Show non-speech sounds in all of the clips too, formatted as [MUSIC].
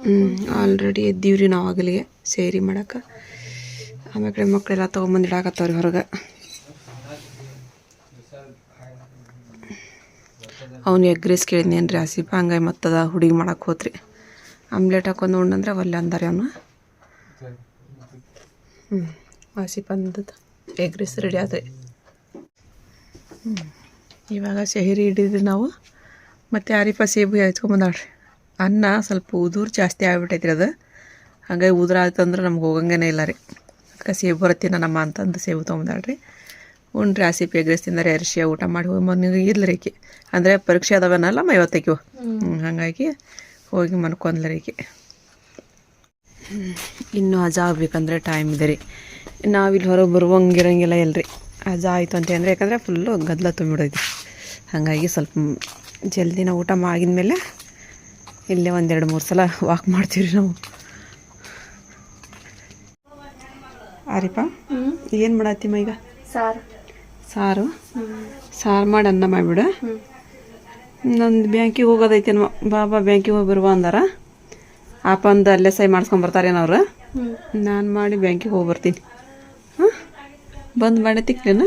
ಹ್ಞೂ ಆಲ್ರೆಡಿ ಎದ್ದೀವ್ರಿ ನಾವು ಆಗಲಿಗೆ ಸೇರಿ ಮಾಡಕ್ಕೆ. ಆಮೇಲೆ ಕಡೆ ಮಕ್ಕಳೆಲ್ಲ ತೊಗೊಂಬಂದು ಹೊರಗೆ. ಅವ್ನು ಎಗ್ ರೈಸ್ ಕೇಳಿದ್ನೇನು ರೀ ಆಸಿಪ ಹಂಗಾಗಿ ಮತ್ತದ ಹುಡುಗಿ ಮಾಡಕ್ಕೆ ಹೋತ್ರಿ. ಆಮ್ಲೆಟ್ ಹಾಕೊಂಡು ಉಣ್ಣಂದ್ರೆ ಒಲ್ಲೆ ಅಂದಾರೆ ಅವನು. ಹ್ಞೂ ಆಸಿಫ ಅಂದದ್ದು ಎಗ್ ರೈಸ್ ರೆಡಿ ಆದ್ರಿ. ಹ್ಞೂ ಇವಾಗ ಶಹರಿ ಹಿಡಿದ್ರಿ ನಾವು. ಮತ್ತು ಆರಿಫ ಸೇಬು ಹಚ್ಕೊಂಬಂದಾಳ್ರಿ ಅನ್ನ ಸ್ವಲ್ಪ ಉದುರು ಜಾಸ್ತಿ ಆಗ್ಬಿಟ್ಟೈತ್ರಿ ಅದು. ಹಂಗಾಗಿ ಉದುರು ಆಯ್ತಂದ್ರೆ ನಮ್ಗೆ ಹೋಗಂಗೇನೆ ಇಲ್ಲ ರೀ. ಅದಕ್ಕೆ ಸೇಬು ಬರತ್ತೀನ ನಮ್ಮ ಅಂತಂದು ಸೇಬು ತೊಗೊಂಬಂದಾಳ್ರಿ. ಉಂಡ್ರಿ ಆಸಿ ಪೇಗ್ರೆಸ್ ರೈಸ್ ತಿಂದರೆ ಅರಿಶಿಯ ಊಟ ಮಾಡಿ ಹೋಗಿ ಮನೆಗೆ ಇರ್ಲಿ ರೀಕಿ ಅಂದರೆ ಪರೀಕ್ಷೆ ಅದಾವನಲ್ಲ ಮ ಹ್ಞೂ ಹಾಗಾಗಿ ಹೋಗಿ ಮನ್ಕೊಂದ್ಲ ರೀಕಿ ಇನ್ನೂ ಅಜಾ ಆಗ್ಬೇಕಂದ್ರೆ ಟೈಮ್ ಇದೆ ರೀ. ನಾವಿಲ್ಲಿ ಹೊರಗೆ ಬರುವಂಗಿರಂಗಿಲ್ಲ ರೀ ಅಜಾ ಆಯಿತು ಅಂತ ಅಂದರೆ ಯಾಕಂದರೆ ಫುಲ್ಲು ಗದ್ದಲ ತುಂಬಿಡೋದು ಹಾಗಾಗಿ ಸ್ವಲ್ಪ ಜಲ್ದಿನ ಊಟ ಮಾಡಿದ್ಮೇಲೆ ಇಲ್ಲೇ ಒಂದೆರಡು ಮೂರು ಸಲ ವಾಕ್ ಮಾಡ್ತೀವಿ ರೀ ನಾವು ಆರಿಪ ಏನು ಮಾಡತ್ತೀಮ ಈಗ ಸಾರು ಸಾರು ಸಾರು ಮಾಡಿ ಅನ್ನ ಮಾಡಿಬಿಡು ನಂದು ಬ್ಯಾಂಕಿಗೆ ಹೋಗೋದೈತೆ ಬಾಬಾ ಬ್ಯಾಂಕಿಗೆ ಹೋಗಿ ಬರುವ ಅಂದಾರ ಆಪಂದು ಅಲ್ಲೇ ಸೈ ಮಾಡ್ಸ್ಕೊಂಡ್ ಬರ್ತಾರೇನು ಅವ್ರು ನಾನು ಮಾಡಿ ಬ್ಯಾಂಕಿಗೆ ಹೋಗಿ ಬರ್ತೀನಿ ಹಾಂ ಬಂದು ಮಾಡಿ ತಿಕ್ಲೇನ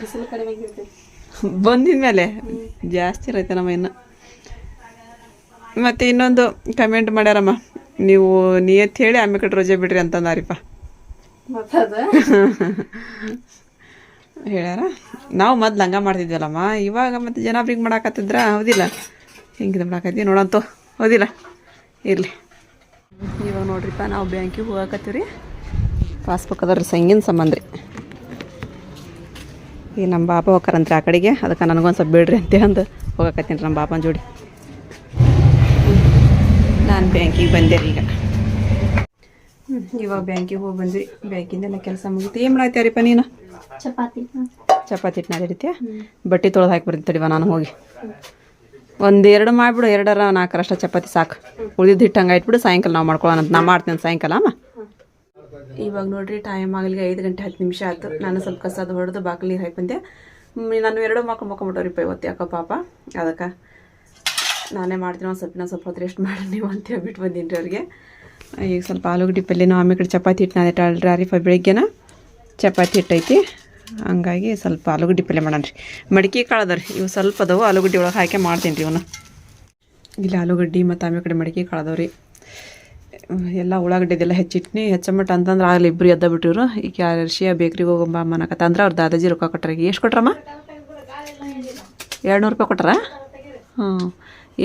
ಬಿಸಿಲು ಕಡಿಮೆ [LAUGHS] ಬಂದಿದ ಮೇಲೆ ಜಾಸ್ತಿ ಇರೈತೆ ನಮ್ಮ ಇನ್ನು. ಮತ್ತು ಇನ್ನೊಂದು ಕಮೆಂಟ್ ಮಾಡ್ಯಾರಮ್ಮ. ನೀವು ನಿಯತ್ ಹೇಳಿ ಆಮೇಲೆ ಕಡೆ ರಜೆ ಬಿಡ್ರಿ ಅಂತಂದಾರಿಪ್ಪ. [LAUGHS] ಹೇಳ್ಯಾರ? ನಾವು ಮೊದ್ಲು ಹಂಗೆ ಮಾಡ್ತಿದ್ವಲ್ಲಮ್ಮ. ಇವಾಗ ಮತ್ತೆ ಜನ ಬ್ರಿಂಗ್ ಮಾಡಾಕತ್ತಿದ್ರ ಹೌದಿಲ್ಲ. ಇದು ಮಾಡಾಕತ್ತಿ ನೋಡಂತು ಹೌದಿಲ್ಲ. ಇರಲಿ. ಇವಾಗ ನೋಡ್ರಿಪ್ಪ ನಾವು ಬ್ಯಾಂಕಿಗೆ ಹೋಗಾಕತ್ತೀವಿ ರೀ ಪಾಸ್ಬುಕ್ ಅದ ರೀ ಸಂಗಿನ ಸಂಬಂಧ ರೀ. ಈ ನಮ್ಮ ಬಾಪ ಹೋಗ್ಕಾರಂತ್ರಿ ಆ ಕಡೆಗೆ. ಅದಕ್ಕೆ ನನಗೊಂದು ಸ್ವಲ್ಪ ಬಿಡ್ರಿ ಅಂತ ಅಂದು ಹೋಗಕತ್ತೀನಿ ನಮ್ಮ ಬಾಪನ ಜೋಡಿ. ನಾನು ಬ್ಯಾಂಕಿಗೆ ಬಂದೆ ರೀ ಈಗ. ಇವಾಗ ಬ್ಯಾಂಕಿಗೆ ಹೋಗಿ ಬಂದ್ವಿ. ಬ್ಯಾಂಕಿಂದೆಲ್ಲ ಕೆಲಸ ಮುಗಿತು. ಏನು ಮಾಡಾತ್ಯಾರಿಪ್ಪ ನೀನು? ಚಪಾತಿ. ಚಪಾತಿ ಹಿಟ್ಟು ರೀತಿಯ ಬಟ್ಟೆ ತೊಳೆದು ಹಾಕಿ ಬರ್ತೀನಿ ತಡಿವ ನಾನು ಹೋಗಿ. ಒಂದು ಎರಡು ಮಾಡಿಬಿಡು ಎರಡರ ನಾಲ್ಕರಷ್ಟು ಚಪಾತಿ ಸಾಕು. ಉಳಿದಿದ್ದು ಹಿಟ್ಟು ಹಂಗೆ ಇಟ್ಬಿಡು ಸಾಯಂಕಾಲ ನಾವು ಮಾಡ್ಕೊಳ್ಳೋಣ ನಾ ಮಾಡ್ತೀನಿ ಸಾಯಂಕಾಲ ಅಮ್ಮ? ಇವಾಗ ನೋಡ್ರಿ ಟೈಮ್ ಆಗಲಿಗೆ ಐದು ಗಂಟೆ ಹತ್ತು ನಿಮಿಷ ಆಯ್ತು. ನಾನು ಸ್ವಲ್ಪ ಕಸದ ಹೊಡೆದು ಬಾಕಲಿ ನೀರು ಹಾಕಿ ಬಂದೆ. ನಾನು ಎರಡು ಮಕ್ಕಳು ಮಕ್ಕೊಂಬಿಟ್ಟವ್ರಿಪ್ಪ ಇವತ್ತು ಯಾಕೋ ಪಾಪ. ಅದಕ್ಕೆ ನಾನೇ ಮಾಡ್ತೀನಿ, ಒಂದು ಸ್ವಲ್ಪ ಸ್ವಲ್ಪ ಹೊತ್ತು ರೆಸ್ಟ್ ಮಾಡಿ ನೀವು ಅಂತ ಹೇಳ್ಬಿಟ್ಟು ಬಂದೀನಿ ರೀ ಅವ್ರಿಗೆ. ಈಗ ಸ್ವಲ್ಪ ಆಲೂಗಡ್ಡೆ ಪಲ್ಯನೂ ಆಮೇಲೆ ಕಡೆ ಚಪಾತಿ ಹಿಟ್ಟು ನಾದಿಟ್ಟಾಳ್ರಿ ಆರಿಫ ಬೆಳಿಗ್ಗೆನ ಚಪಾತಿ ಹಿಟ್ಟೈತಿ ಹಂಗಾಗಿ ಸ್ವಲ್ಪ ಆಲೂಗಡ್ಡೆ ಪಲ್ಯ ಮಾಡೋಣ ರೀ. ಮಡಿಕೆ ಕಾಳು ರೀ, ಇವು ಸ್ವಲ್ಪ ಅದಾವು, ಆಲೂಗಡ್ಡೆ ಒಳಗೆ ಹಾಕಿ ಮಾಡ್ತೀನಿ ರೀ ಇವನು ಇಲ್ಲಿ ಆಲೂಗಡ್ಡೆ ಮತ್ತು ಆಮೇಲೆ ಕಡೆ ಮಡಿಕೆ ಕಾಳು ಎಲ್ಲ ಉಳ್ಳಾಗಡ್ಡೆದೆಲ್ಲ ಹೆಚ್ಚಿಟ್ನಿ ಹೆಚ್ಚಮಟ್ಟ ಅಂತಂದ್ರೆ ಆಗಲಿ ಇಬ್ಬರು ಎದ್ದ ಬಿಟ್ಟಿರು ಈಗ ಅರ್ಶಿಯ ಬೇಕ್ರಿಗೆ ಹೋಗಂಬ ಅಮ್ಮನಕತ್ತ ಅಂದ್ರೆ ಅವ್ರ ದಾದಾಜಿ ರೊಕ್ಕ ಕೊಟ್ರ ಎಷ್ಟು ಕೊಟ್ರಮ್ಮ? ಎರಡು ನೂರು ರೂಪಾಯಿ ಕೊಟ್ರ ಹ್ಞೂ.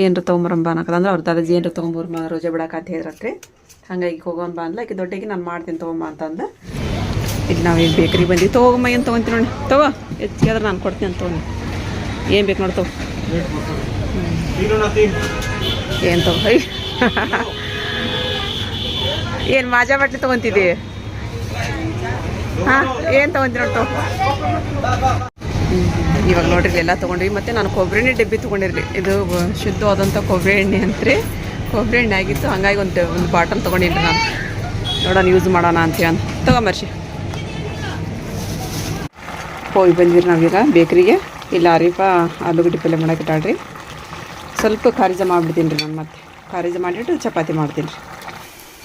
ಏನರ ತೊಗೊಂಬರಂಬ ಅನ್ನಕತ್ತ ಅಂದ್ರೆ ಅವ್ರ ದಾದಾಜಿ ಏನರ ತೊಗೊಂಬರ್ಮ ರೋಜೆ ಬಿಡಕ್ಕೆ ಅಂತ ಹೇಳಿದ್ರತ್ರಿ. ಹಂಗಾಗಿ ಹೋಗೋಂಬ ಅಂದ್ಲ. ಈಗ ದೊಡ್ಡಗೆ ನಾನು ಮಾಡ್ತೀನಿ ತೊಗೊಂಬ ಅಂತಂದು. ಈಗ ನಾವು ಏನು ಬೇಕ್ರಿ ಬಂದ್ವಿ. ತೊಗೊಂಬ ಏನು ತೊಗೊಂತೀನಿ ನೋಡಿ. ತಗೋ ಹೆಚ್ಚಿಗೆ ಆದ್ರೆ ನಾನು ಕೊಡ್ತೀನಿ ಅಂತ ತೊಗೊಂಡು. ಏನು ಬೇಕು ನೋಡ್ತವ ಏನು ತಗೋ? ಏನು ಮಾಜಾ ಬಟ್ಟೆ ತೊಗೊಂತಿದ್ದಿ? ಹಾಂ, ಏನು ತೊಗೊಂತೀನಿ ನೋಡಿ ತಗೋ ಇವಾಗ ನೋಡ್ರಿ ಎಲ್ಲ ತೊಗೊಂಡ್ರಿ ಮತ್ತು ನಾನು ಕೊಬ್ಬರಿ ಎಣ್ಣೆ ಡಬ್ಬಿ ತೊಗೊಂಡಿರಲಿ. ಇದು ಶುದ್ಧವಾದಂಥ ಕೊಬ್ಬರಿ ಎಣ್ಣೆ ಅಂತ್ರಿ. ಕೊಬ್ಬರಿ ಎಣ್ಣೆ ಆಗಿತ್ತು. ಹಂಗಾಗಿ ಒಂದು ಒಂದು ಬಾಟಲ್ ತೊಗೊಂಡಿನ್ರಿ ನಾನು. ನೋಡೋಣ ಯೂಸ್ ಮಾಡೋಣ ಅಂತ ಹೇಳಿ. ತಗೊಂಬರ್ಷಿ. ಹೋಗಿ ಬಂದಿರಿ ನಾವೀಗ ಬೇಕ್ರಿಗೆ. ಇಲ್ಲ, ಅರಿಫ ಆಲೂಗಡ್ಡೆ ಪಲ್ಯ ಮಾಡಕ್ಕೆ ಇಟ್ಟಾಳ್ರಿ. ಸ್ವಲ್ಪ ಖಾರಿಜ ಮಾಡಿಬಿಡ್ತೀನಿ ರೀ ನಾನು ಮತ್ತೆ. ಖಾರಿಜ ಮಾಡಿಬಿಟ್ಟು ಚಪಾತಿ ಮಾಡ್ತೀನಿ ರೀ.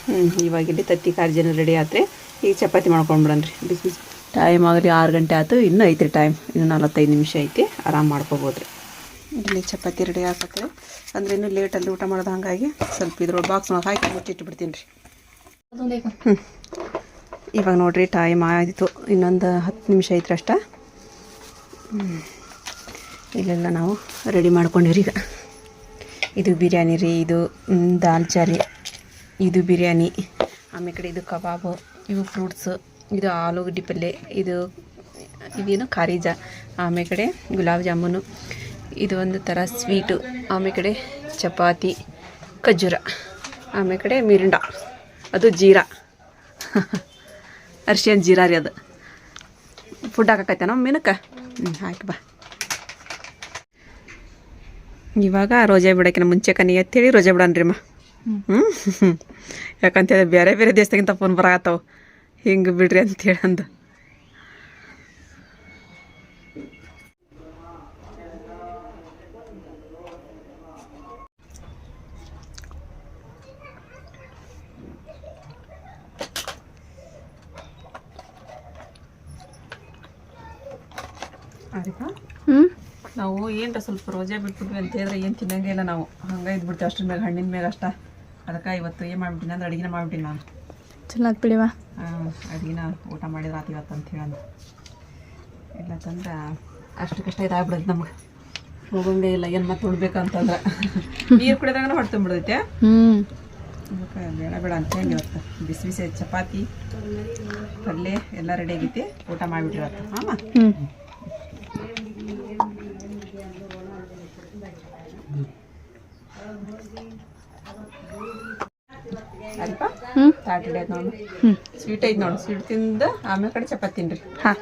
ಹ್ಞೂ ಇವಾಗ ಇಲ್ಲಿ ತತ್ತಿ ಖಾರಿಜನ ರೆಡಿ ಆತ್ರಿ ಈಗ ಚಪಾತಿ ಮಾಡ್ಕೊಂಡ್ಬಿಡೋಣ ರೀ ಬಿಸಿ ಬಿಸಿ. ಟೈಮ್ ಆಗಲಿ ಆರು ಗಂಟೆ ಆಯ್ತು ಇನ್ನೂ ಐತ್ರಿ ಟೈಮ್ ಇನ್ನು ನಲವತ್ತೈದು ನಿಮಿಷ ಐತಿ ಆರಾಮ್ ಮಾಡ್ಕೋಬೋದು ರೀ ಇಲ್ಲಿ ಚಪಾತಿ ರೆಡಿ ಹಾಕತ್ತೆ ಅಂದ್ರೆ ಇನ್ನೂ ಲೇಟಲ್ಲಿ ಊಟ ಮಾಡೋದು ಹಾಗಾಗಿ ಸ್ವಲ್ಪ ಇದ್ರೊಳಗೆ ಬಾಕ್ಸ್ ಹಾಕಿ ಮುಚ್ಚಿಟ್ಬಿಡ್ತೀನಿ ರೀ ಹ್ಞೂ ಇವಾಗ ನೋಡಿರಿ ಟೈಮ್ ಆಯಿತು ಇನ್ನೊಂದು ಹತ್ತು ನಿಮಿಷ ಐತ್ರಿ ಅಷ್ಟ. ಇಲ್ಲೆಲ್ಲ ನಾವು ರೆಡಿ ಮಾಡ್ಕೊಂಡಿವ್ರಿ ಈಗ. ಇದು ಬಿರಿಯಾನಿ ರೀ ಇದು ದಾಲ್ ಚಾರಿ ಇದು ಬಿರಿಯಾನಿ, ಆಮೇಲೆ ಕಡೆ ಇದು ಕಬಾಬು, ಇವು ಫ್ರೂಟ್ಸು ಇದು ಆಲೂಗಡ್ಡೆ ಪಲ್ಯ ಇದು ಇದೇನು ಖಾರಿಜ ಆಮೇಲೆ ಕಡೆ ಗುಲಾಬ್ ಜಾಮೂನು, ಇದು ಒಂದು ಥರ ಸ್ವೀಟು ಆಮೇಲೆ ಕಡೆ ಚಪಾತಿ ಖಜೂರ ಆಮೇಲೆ ಕಡೆ ಮಿರಿಂಡ, ಅದು ಜೀರಾ. ಅರ್ಶಿಯನ್ ಜೀರಾ ರೀ ಅದು. ಫುಡ್ ಹಾಕಕತ್ತೆ ನಮ್ಮ ಮೀನಕ್ಕೆ? ಹ್ಞೂ ಹಾಕಿ ಬಾ. ಇವಾಗ ರೋಜೆ ಬಿಡೋಕಿನ ಮುಂಚೆ ಕನಿ ಅಂತೇಳಿ ರೋಜೆ ಬಿಡನ್ರಿ ಅಮ್ಮ. ಹ್ಞೂ ಯಾಕಂತೇಳಿ ಬೇರೆ ಬೇರೆ ದೇಶದಾಗಿಂತ ಫೋನ್ ಬರತ್ತಾವ ಹಿಂಗೆ ಬಿಡ್ರಿ ಅಂತೇಳಿ ಅಂದ. ನಾವು ಏನ್ರ ಸ್ವಲ್ಪ ರೋಜಾ ಬಿಟ್ಬಿಟ್ವಿ ಅಂತ ಹೇಳಿದ್ರೆ ಏನು ತಿನ್ನಂಗಿಲ್ಲ ನಾವು. ಹಂಗೆ ಇದ್ಬಿಡ್ತೀವಿ ಅಷ್ಟ್ರ ಮ್ಯಾಗ ಹಣ್ಣಿನ ಮ್ಯಾಗ ಅಷ್ಟ. ಅದಕ್ಕೆ ಇವತ್ತು ಏನು ಮಾಡ್ಬಿಟ್ಟಿನಿ ಅಂದ್ರೆ ಅಡುಗೆನ ಮಾಡ್ಬಿಟ್ಟಿನಿ ನಾನು. ಚಲೋ ಬಿಡಿವ ಅಡುಗೆನ ಊಟ ಮಾಡಿದ್ರೆ ಆತು ಇವತ್ತು ಅಂತ ಹೇಳಂದು ಇಲ್ಲ ತಂದ್ರೆ ಕಷ್ಟ ಇದಾಗ್ಬಿಡೋದು ನಮ್ಗೆ. ಹೋಗಂಗೆ ಇಲ್ಲ ಏನು ಮತ್ತೆ ಉಣ್ಬೇಕಂತಂದ್ರೆ ನೀರು ಕುಡಿದಾಗ ಹೊಟ್ಟೆ ಬಿಡುತ್ತೆ ಅದಕ್ಕೆ ಬೇಡ ಬೇಡ ಅಂತ ಹೇಳಿ ಇವತ್ತು. ಬಿಸಿ ಬಿಸಿ ಚಪಾತಿ ಪಲ್ಯ ಎಲ್ಲ ರೆಡಿ ಆಗೈತಿ. ಊಟ ಮಾಡಿಬಿಟ್ರಿ ಇವತ್ತು. ಹಾಂ ಹಿಡಿಯೋದು ನೋಡು. ಸ್ವೀಟ್ ಐತ್ ನೋಡು. ಸ್ವೀಟ್ ತಿಂದ ಆಮೇಲೆ ಕಡೆ ಚಪಾತಿ ತಿನ್ರಿ. ಹಾಂ.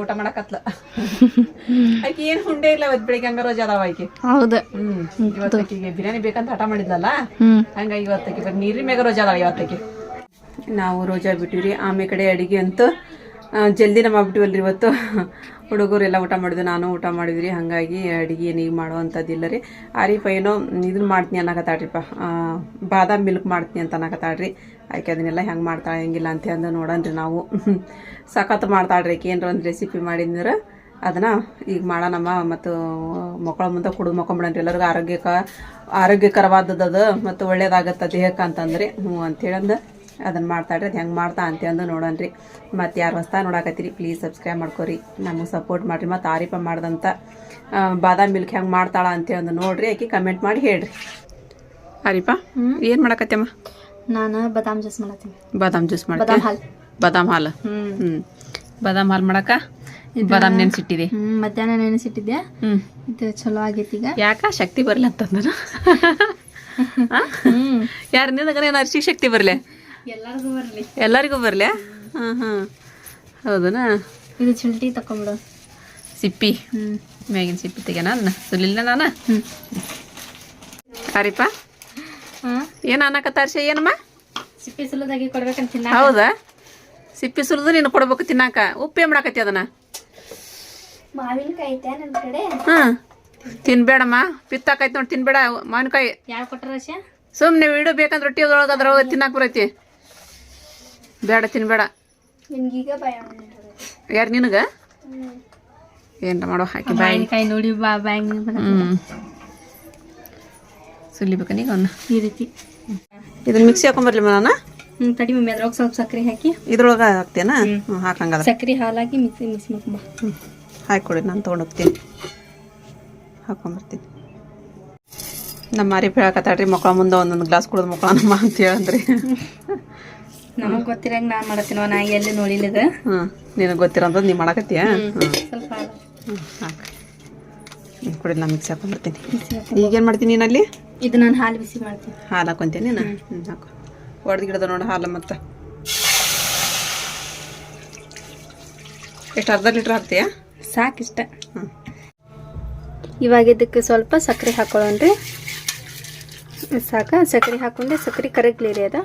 ಊಟ ಮಾಡಕತ್ಲ. [LAUGHS] ಆಕೆ ಏನ್ ಹುಂಡೆ ಇಲ್ಲ ಅವತ್ ಬೆಳಿಗ್ಗೆ ಹಂಗ ರೋಜ್ ಅದಾವ ಆಕೆ. ಹೌದು. ಹ್ಮ್. ಇವತ್ತು ಆಕಿಗೆ ಬಿರಿಯಾನಿ ಬೇಕಂತ ಹಠ ಮಾಡಿದ್ಲಲ್ಲ? ಹಂಗ ಇವತ್ತಕ್ಕೆ ಬರೀ ನೀರಿನ ಮ್ಯಾಗ ರೋಜಾ ಅದಾವ ಇವತ್ತಕ್ಕೆ ನಾವು ರೋಜಾ ಬಿಟ್ಟಿವ್ರಿ. ಆಮೇಲೆ ಕಡೆ ಅಡಿಗೆ ಅಂತೂ ಜಲ್ದಿನ ಮಾಡ್ಬಿಟ್ಟಿವಲ್ರಿ ಇವತ್ತು. ಹುಡುಗರೆಲ್ಲ ಊಟ ಮಾಡಿದ್ವಿ ನಾನು ಊಟ ಮಾಡಿದ್ರಿ. ಹಾಗಾಗಿ ಅಡಿಗೆ ಏನು ಈಗ ಮಾಡುವಂಥದ್ದಿಲ್ಲ ರೀ. ಆರಿಫ ಏನೋ ಇದನ್ನ ಮಾಡ್ತೀನಿ ಅನ್ನಕತ್ತಾಳ್ರಿಪ್ಪ ಬಾದಾಮ್ ಮಿಲ್ಕ್ ಮಾಡ್ತೀನಿ ಅಂತ ಅನ್ನಕತ್ತಾಳ್ರಿ ಆಯ್ಕೆ ಅದನ್ನೆಲ್ಲ ಹೆಂಗೆ ಮಾಡ್ತಾಳೆ, ಹೆಂಗಿಲ್ಲ ಅಂತ ಅಂದು ನೋಡೋಣ್ರಿ ನಾವು. [LAUGHS] ಸಖತ್ ಮಾಡ್ತಾಳ್ರಿ ಆಕೆ. ಏನಾರ ಒಂದು ರೆಸಿಪಿ ಮಾಡಿದ್ರೆ ಅದನ್ನು ಈಗ ಮಾಡೋಣಮ್ಮ ಮತ್ತು ಮಕ್ಕಳ ಮುಂದೆ ಕುಡಿದು ಮಕ್ಕೊಂಬಿಡನ್ರಿ. ಎಲ್ಲರಿಗೂ ಆರೋಗ್ಯಕ ಆರೋಗ್ಯಕರವಾದದ್ದು ಮತ್ತು ಒಳ್ಳೇದಾಗತ್ತೆ ದೇಹಕ್ಕೆ ಅಂತಂದ್ರಿ. ಹ್ಞೂ ಅಂತೇಳಂದು ಅದನ್ನ ಮಾಡ್ತಾಳ್ರಿ ಅದು ಹೆಂಗೆ ಮಾಡ್ತಾ ಅಂತ ಅಂದು ರೀ ಮತ್ತು ಯಾರು ಹೊಸ್ತಾ ನೋಡಾಕತ್ತೀರಿ ಪ್ಲೀಸ್ ಸಬ್ಸ್ಕ್ರೈಬ್ ಮಾಡ್ಕೊರಿ. ನಮಗೆ ಸಪೋರ್ಟ್ ಮಾಡಿರಿ. ಮತ್ತು ಆರಿಪ ಮಾಡ್ದಂಥ ಬಾದಾಮಿ ಮಿಲ್ಕ್ ಹೆಂಗೆ ಮಾಡ್ತಾಳ ಅಂತ ಅಂದು ನೋಡ್ರಿ ಆಕೆ ಕಮೆಂಟ್ ಮಾಡಿ ಹೇಳ್ರಿ. ಆರಿಪ ಏನು ಮಾಡಕತ್ತಮ್ಮ? ನಾನು ಬಾದಾಮ್ ಜ್ಯೂಸ್ ಮಾಡತ್ತೀನಿ. ಬಾದಾಮ್ ಜ್ಯೂಸ್ ಬಾದಾಮ್ ಹಾಲು. ಬಾದಾಮ್ ಹಾಲು? ಹ್ಞೂ ಹ್ಞೂ ಬಾದಾಮ್ ಹಾಲು ಮಾಡಕ? ಬಾದಾಮ್ ನೆನೆಸಿಟ್ಟಿದೆ? ಹ್ಞೂ ಮಧ್ಯಾಹ್ನ ನೆನೆಸಿಟ್ಟಿದ್ದೆ ಹ್ಞೂ ಇದು ಚಲೋ ಆಗೈತಿ ಈಗ. ಯಾಕ? ಶಕ್ತಿ ಬರಲಿ ಅಂತಂದ್ರೆ [LAUGHS] ಹ್ಞೂ ಯಾರು ನಿನಗನೇನು ಅರ್ಶಿ ಶಕ್ತಿ ಬರಲಿ? ಎಲ್ಲರಿಗೂ ಬರಲಿ. ಹಾಂ ಹಾಂ. ಹೌದನಾ? ಇದು ಚುಂಟಿ ತಕೊಂಬಿಡು. ಸಿಪ್ಪಿ. ಹ್ಞೂ ಮ್ಯಾಗಿನ ಸಿಪ್ಪಿ ತೆಗೆನ ಅದನ್ನ ಸುಲಿಲ್ಲ ನಾನ? ಹ್ಞೂ ಅರಿಪ ಹಾಂ ಏನು ಅನ್ನಕತ್ತ ಅರ್ಶಿ ಏನಮ್ಮ? ಸಿಪ್ಪಿ ಸುಲದಾಗಿ ಕೊಡ್ಬೇಕಂತ ತಿನ್ನ ಹೌದಾ? ಸಿಪ್ಪಿ ಸುಲಿದು ನೀನು ಕೊಡ್ಬೇಕು ತಿನ್ನಾಕ. ಉಪ್ಪೇ ಮಾಡಕತ್ತಿ ಅದನ್ನ? ಮಾವಿನಕಾಯಿ ಐತೆ ನನ್ನ ಕಡೆ. ಹಾಂ. ತಿನ್ಬೇಡಮ್ಮ. ಪಿತ್ತಾಕೈತಿ ನೋಡಿ ತಿನ್ಬೇಡ. ಮಾವಿನಕಾಯಿ. ಯಾರು ಕೊಟ್ಟರ ಸುಮ್ಮನೆ ಬೇಕಂದ್ರೆ ರೊಟ್ಟಿ ಅದ್ರೊಳಗೆ ಅದ್ರೊಳಗೆ ತಿನ್ನಾಕ ಬರೈತಿ. ಬೇಡ ತಿನ್ಬೇಡ. ಯಾರು ನಿನಗೆ? ಏನ್ರ ಮಾಡೋ ಹಾಕಿ ಬಾಯಿ. ನೋಡಿ ಬಾ ಬ್ಯಾಂಗ್ ಹ್ಞೂ ಸುಲಿಬೇಕ ನೀಗ ಅವನ್ನ ಈ ರೀತಿ. ಇದನ್ನ ಮಿಕ್ಸಿ ಹಾಕೊಂಬರ್ಲಿ ನಾನು ಹ್ಞೂ ತಡಿ ಮಮ್ಮಿ ಅದ್ರೊಳಗೆ ಸ್ವಲ್ಪ ಸಕ್ಕರೆ ಹಾಕಿ. ಇದ್ರೊಳಗೆ ಹಾಕ್ತೇನಾ? ಹ್ಞೂ ಹಾಕಂಗಾದ್ರೆ. ಸಕ್ಕರೆ ಹಾಲಾಗಿ ಮಿಕ್ಸಿ ಮಿಕ್ಸ್ ಮಾಡ್ಕೊಂಬ ಹ್ಞೂ ಹಾಕೊಡಿ ನಾನು ತೊಗೊಂಡು ಹೋಗ್ತೀನಿ. ಹಾಕೊಂಬರ್ತೀನಿ. ನಮ್ಮ ಮಾರಿ ಹೇಳಕತ್ತಾಳ್ರಿ ಮಕ್ಕಳ ಮುಂದೆ ಒಂದೊಂದು ಗ್ಲಾಸ್ ಕುಡಿದು ಮಕ್ಕಳನ್ನಮ್ಮ ಅಂತ ಹೇಳಂದ್ರಿ. ನಮಗೆ ಗೊತ್ತಿರಂಗ ನಾನು ಮಾಡತ್ತೀನವ ನಾ ಎಲ್ಲಿ ನೋಡಿಲ್ಲದ ಹಾಂ ನಿನಗೆ ಗೊತ್ತಿರೋಂಥದ್ದು ನೀ ಮಾಡಕತ್ತೀಯ? ಹ್ಞೂ ಸ್ವಲ್ಪ ಕುಡಿ ಮಿಕ್ಸಿ ಹಾಕೊಂಡ್ಬಿಡ್ತೀನಿ. ಈಗೇನು ಮಾಡ್ತೀನಿ ನೀನಲ್ಲಿ ಇದು ನಾನು ಹಾಲು ಬಿಸಿ ಮಾಡ್ತೀನಿ. ಹಾಲು ಹಾಕೊಂತೀನಿ ನಾನು? ಹ್ಞೂ ಹಾಕು ಒಡೆದು ಗಿಡದ ನೋಡಿ ಹಾಲು ಮತ್ತೆ. ಎಷ್ಟು ಅರ್ಧ ಲೀಟ್ರ್ ಹಾಕ್ತೀಯಾ? ಸಾಕಿಷ್ಟ ಹ್ಞೂ ಇವಾಗ ಇದಕ್ಕೆ ಸ್ವಲ್ಪ ಸಕ್ಕರೆ ಹಾಕೊಳ್ಳೋಣ್ರಿ. ಸಾಕ ಸಕ್ಕರೆ ಹಾಕೊಂಡೆ ಸಕ್ಕರೆ ಕರೆಕ್ಟ್ ಲೀರಿ ಅದ.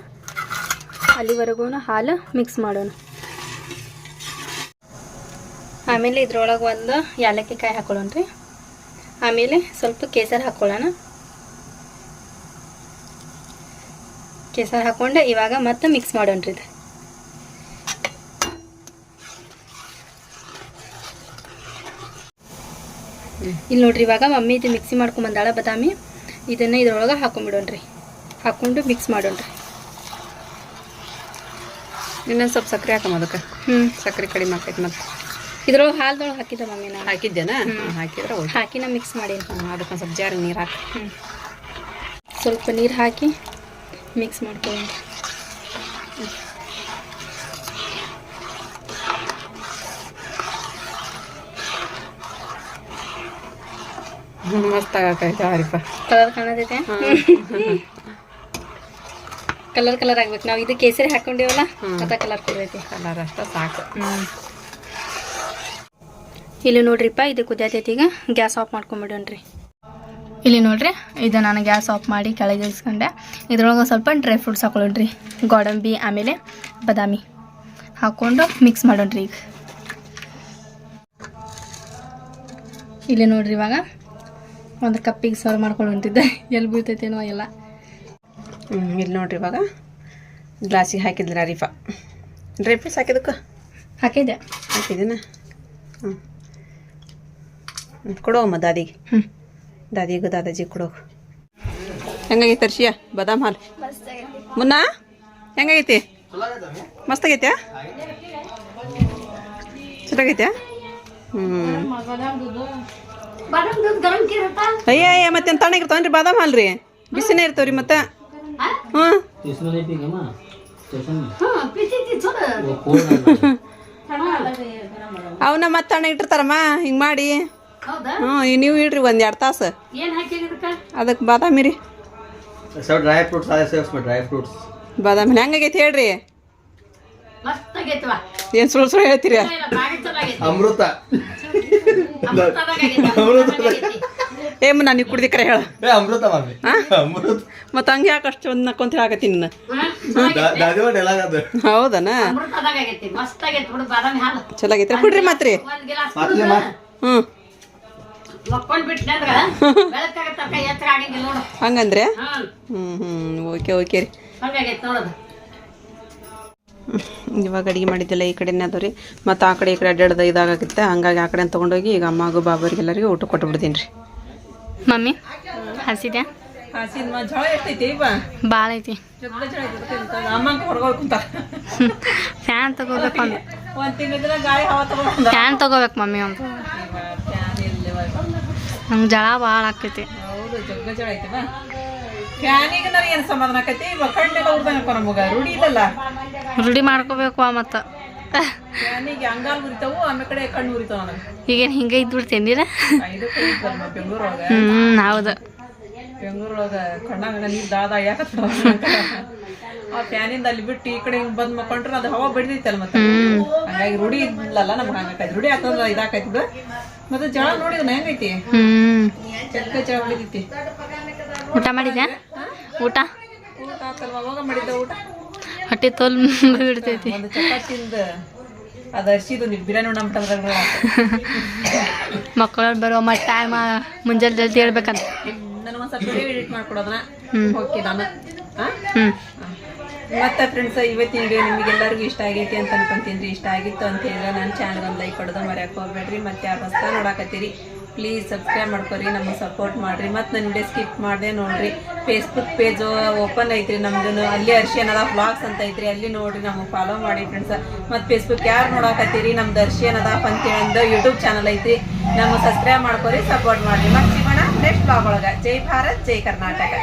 ಅಲ್ಲಿವರೆಗೂ ಹಾಲು ಮಿಕ್ಸ್ ಮಾಡೋಣ. ಆಮೇಲೆ ಇದ್ರೊಳಗೆ ಒಂದು ಏಲಕ್ಕಿ ಕಾಯಿ ಹಾಕೊಳ್ಳೋಣ್ರಿ. ಆಮೇಲೆ ಸ್ವಲ್ಪ ಕೇಸರ್ ಹಾಕೊಳ್ಳೋಣ. ಕೇಸರ್ ಹಾಕೊಂಡೆ ಇವಾಗ ಮತ್ತೆ ಮಿಕ್ಸ್ ಮಾಡೋಣ್ರಿ ಇದು. ಇಲ್ಲಿ ನೋಡ್ರಿ ಇವಾಗ ಮಮ್ಮಿ ಇದು ಮಿಕ್ಸಿ ಮಾಡ್ಕೊಂಡ್ ಬಂದಾಳ ಬದಾಮಿ. ಇದನ್ನು ಇದ್ರೊಳಗೆ ಹಾಕೊಂಡ್ಬಿಡೋಣ್ರಿ ಹಾಕೊಂಡು ಮಿಕ್ಸ್ ಮಾಡೋಣ್ರಿ. ಇನ್ನೊಂದು ಸ್ವಲ್ಪ ಸಕ್ಕರೆ ಹಾಕಮ್ಮ ಅದಕ್ಕೆ. ಹ್ಞೂ ಸಕ್ಕರೆ ಕಡಿಮೆ ಆಕೈತಿ ಮತ್ತೆ. ಇದ್ರೊಳಗೆ ಹಾಲ್ದೊಳಗೆ ಹಾಕಿದ್ದೆ ಮಮ್ಮಿ ನಾನು. ಹಾಕಿದ್ದೇನಾ? ಹಾಕಿದ್ರೆ ಹಾಕಿನ ಹಾಕಿ ನಾ ಮಿಕ್ಸ್ ಮಾಡಿ ಅದಕ್ಕೆ ಸ್ವಲ್ಪ ಜಾರಿ ನೀರು ಹಾಕಿ. ಹ್ಞೂ ಸ್ವಲ್ಪ ನೀರು ಹಾಕಿ ಮಿಕ್ಸ್ ಮಾಡ್ಕೊಳ್ಳೋಣ ಮಸ್ತ್ ಆಗತ್ತೆ ಹರಿಪ ಕಲರ್ ಕಾಣತೈತೆ? ಕಲರ್ ಕಲರ್ ಆಗ್ಬೇಕು. ನಾವು ಇದು ಕೇಸರಿ ಹಾಕೊಂಡೇವಲ್ಲ ಅದ ಕಲರ್ ಕೊಡ್ಬೇಕು. ಕಲರ್ ಅಷ್ಟ ಸಾಕು. ಇಲ್ಲಿ ನೋಡ್ರಿಪ್ಪ ಇದು ಕುದಿಯತೈತಿ ಈಗ. ಗ್ಯಾಸ್ ಆಫ್ ಮಾಡ್ಕೊಂಬಿಡೋಣ್ರಿ. ಇಲ್ಲಿ ನೋಡ್ರಿ ಇದು ನಾನು ಗ್ಯಾಸ್ ಆಫ್ ಮಾಡಿ ಕೆಳಗೆ ಇಳಿಸ್ಕೊಂಡೆ. ಇದ್ರೊಳಗೆ ಸ್ವಲ್ಪ ಡ್ರೈ ಫ್ರೂಟ್ಸ್ ಹಾಕೊಳ್ಳೋಣ್ರಿ. ಗೋಡಂಬಿ ಆಮೇಲೆ ಬಾದಾಮಿ. ಹಾಕ್ಕೊಂಡು ಮಿಕ್ಸ್ ಮಾಡೋಣ್ರಿ ಈಗ. ಇಲ್ಲಿ ನೋಡ್ರಿ ಇವಾಗ ಒಂದು ಕಪ್ಪಿಗೆ ಸರ್ವ್ ಮಾಡ್ಕೊಂಡು ಹೊಂಟಿದ್ದೆ ಎಲ್ಲಿ ಬೀಳ್ತೈತೇನೋ ಎಲ್ಲ. ಇಲ್ಲಿ ನೋಡ್ರಿ ಇವಾಗ. ಗ್ಲಾಸಿಗೆ ಹಾಕಿದ್ರಿ ಅರಿಫಾ ಡ್ರೈ ಫ್ರೂಟ್ಸ್ ಹಾಕಿದಕ್ಕೆ ಹಾಕಿದ್ದೆ. ಹಾಕಿದ್ದೀನ? ಹ್ಞೂ ಕೊಡೋಮ್ಮ ದಾದಿಗೆ. ಹ್ಞೂ ದಾದಿಗೂ ದಾದಾಜಿಗೆ ಕೊಡೋ. ಹೆಂಗಾಗೈತೆ ತರ್ಸಿಯ ಬಾದಾಮ್ ಹಾಲು? ಮುನ್ನ? ಹೆಂಗಾಗೈತಿ? ಮಸ್ತಾಗೈತೆ ಚೆನ್ನಾಗೈತೆ ಹ್ಞೂ ಅಯ್ಯ ಅಯ್ಯ ಮತ್ತೆ ತಣ್ಣಗಿರ್ತಾವನ್ರಿ ಬಾದಾಮ್ ಹಾಲು ರೀ? ಬಿಸಿನೇ ಇರ್ತಾವ್ರಿ ಮತ್ತೆ. ಅವನ್ನ ಮತ್ತೆ ಅಣ್ಣ ಇಟ್ಟಿರ್ತಾರಮ್ಮ ಹಿಂಗೆ ಮಾಡಿ. ಹ್ಞೂ ನೀವು ಇಡ್ರಿ ಒಂದು ಎರಡು ತಾಸು. ಅದಕ್ಕೆ ಬಾದಾಮಿ ರೀ. ಬಾದಾಮಿ ಫ್ರೂಟ್ಸ್ ಆಗೈತಿ ಹೇಳ್ರಿ? ಏನ್ ಸುಳ್ ಸುಳ್ ಹೇಳ್ತೀರಿ? ಅಮೃತ. ಅಮೃತ ಏಮ್ ನಾನು ನೀವು ಕುಡ್ದಿಕ್ರ ಹೇಳ. ಅಮೃತ ಮತ್ತ ಹಂಗೆ ಯಾಕೆ ಅಷ್ಟು ಚಂದ ನಕ್ಕೊಂತ ಹೇಳಕತ್ತಿ ನಿನ್ನ? ದಾದಿವ ಡೈಲಾಗ್ ಹೌದನ? ಚಲೋ ಕುಡ್ರಿ ಮತ್ರಿ. ಹ್ಞೂ ಹಂಗಂದ್ರೆ? ಹ್ಞೂ ಹ್ಞೂ ಓಕೆ ಓಕೆ ರೀ. ಇವಾಗ ಅಡಿಗೆ ಮಾಡಿದ್ದಿಲ್ಲ ಈ ಕಡೆನೇ ಅದಾವ ರೀ ಮತ್ತು ಆ ಕಡೆ ಈ ಕಡೆ ಅಡ್ಡಾಡ್ದ ಇದಾಗತ್ತೆ. ಹಂಗಾಗಿ ಆ ಕಡೆ ತಗೊಂಡೋಗಿ ಈಗ ಅಮ್ಮಗೂ ಬಾಬರಿಗೆಲ್ಲರಿಗೂ ಊಟ ಕೊಟ್ಟು ಬಿಡ್ತೀನಿ ರೀ. ಮಮ್ಮಿ ಹಸಿದ್ಯಾ? ಭಾಳ ಐತಿ. ಫ್ಯಾನ್ ತಗೋಬೇಕು ಒಂದು ಫ್ಯಾನ್ ತಗೋಬೇಕು ಮಮ್ಮಿ ಒಂದು ನಂಗೆ ಜಳ ಭಾಳ ಆಕೈತಿ. ರೂಢಿ ಮಾಡ್ಕೋಬೇಕು ಮತ್ತು. ಫ್ಯಾನಿಗೆ ಅಂಗಾಲ್ ಉರಿತಾವು ಆಮೇಲೆ ಕಡೆ ಕಣ್ಣು ಉರಿತಾವ ಈಗೇನು ಹಿಂಗೆ ಇದ್ಬಿಡ್ತೇನಿರ ಇದು ನಮ್ಮ ಬೆಂಗಳೂರೊಳಗೆ ಹ್ಞೂ ಹೌದು. ಬೆಂಗಳೂರೊಳಗೆ ಕಣ್ಣಾಗ ನೀರು ದಾದ ಯಾಕತ್ತ ಆ ಫ್ಯಾನಿಂದ ಅಲ್ಲಿ ಬಿಟ್ಟು ಈ ಕಡೆ ಹಿಂಗೆ ಬಂದು ಮಕ್ಕೊಂಡ್ರೆ ಅದು ಹವಾ ಬಡಿದೈತಲ್ಲ ಮತ್ತೆ. ಹಂಗಾಗಿ ರೂಢಿ ಇಲ್ಲಲ್ಲ ನಮ್ಗೆ ಹಂಗಾಕೈತಿ ರೂಢಿ ಆಗ್ತದ ಇದಾಕೈತಿ ಬಿಡು. ಮತ್ತೆ ಜಳ ನೋಡಿದ ಹೆಂಗೈತಿ? ಚಕ್ಕ ಜಳ ಹೊಡಿತೈತಿ ಊಟ ಮಾಡಿದ್ಯಾ? ಊಟ? ಊಟ ಆತಲ್ವ ಅವಾಗ ಮಾಡಿದ್ದ ಊಟ? ಹೊಟ್ಟೆ ತೋಲ್ ಬಿಡ್ತೈತಿ ಒಂದು ಚಪಾತಿಂದ ಅದು ಬಿರಿಯಾನಿ ಮಕ್ಕಳು ಬರೋ ಮತ್ತು ಟೈಮ್ ಮುಂಜಾನೆ ಜಲ್ದಿ ಹೇಳ್ಬೇಕಂತ. ನಾನು ಒಂದು ಸ್ವಲ್ಪ ಎಡಿಟ್ ಮಾಡ್ಕೊಡೋದನ್ನ. ಓಕೆ ನಾನು. ಹ್ಞೂ ಮತ್ತೆ ಫ್ರೆಂಡ್ಸ್ ಇವತ್ತಿನ ವಿಡಿಯೋ ನಿಮಗೆಲ್ಲರಿಗೂ ಇಷ್ಟ ಆಗೈತಿ ಅಂತ ಅನ್ಕೊಂತೀನಿ ಇಷ್ಟ ಆಗಿತ್ತು ಅಂತ ಹೇಳಿದ್ರೆ ನನ್ನ ಚಾನಲ್ ಒಂದು ಲೈಕ್ ಕೊಡೋದು ಮರ್ಯಾಕೆ ಹೋಗ್ಬೇಡ್ರಿ. ಮತ್ತೆ ಆ ಬಸ್ತಾ ನೋಡಾಕತ್ತೀರಿ. ಪ್ಲೀಸ್ ಸಬ್ಸ್ಕ್ರೈಬ್ ಮಾಡ್ಕೊರಿ ನಮಗೆ ಸಪೋರ್ಟ್ ಮಾಡಿರಿ. ಮತ್ತು ನನ್ನ ವಿಡಿಯೋ ಸ್ಕಿಪ್ ಮಾಡಿದೆ ನೋಡ್ರಿ. ಫೇಸ್ಬುಕ್ ಪೇಜು ಓಪನ್ ಐತ್ರಿ ನಮ್ದು ಅಲ್ಲಿ ಅರ್ಶಿ ಅನ್ನದ ವ್ಲಾಗ್ಸ್ ಅಂತ ಐತ್ರಿ. ಅಲ್ಲಿ ನೋಡ್ರಿ ನಮಗೆ ಫಾಲೋ ಮಾಡಿ ಫ್ರೆಂಡ್ಸ್ ಮತ್ತು ಫೇಸ್ಬುಕ್ ಯಾರು ನೋಡಕತ್ತೀರಿ? ನಮ್ದು ಅರ್ಶಿ ಅನ್ನದ ಅಂತೇಳಿ ಒಂದು ಯೂಟ್ಯೂಬ್ ಚಾನಲ್ ಐತ್ರಿ. ನಮಗೆ ಸಬ್ಸ್ಕ್ರೈಬ್ ಮಾಡ್ಕೊರಿ ಸಪೋರ್ಟ್ ಮಾಡ್ರಿ. ಮತ್ತೆ ಸಿಗೋಣ ನೆಕ್ಸ್ಟ್ ಬ್ಲಾಗ್ ಒಳಗೆ. ಜೈ ಭಾರತ್, ಜೈ ಕರ್ನಾಟಕ.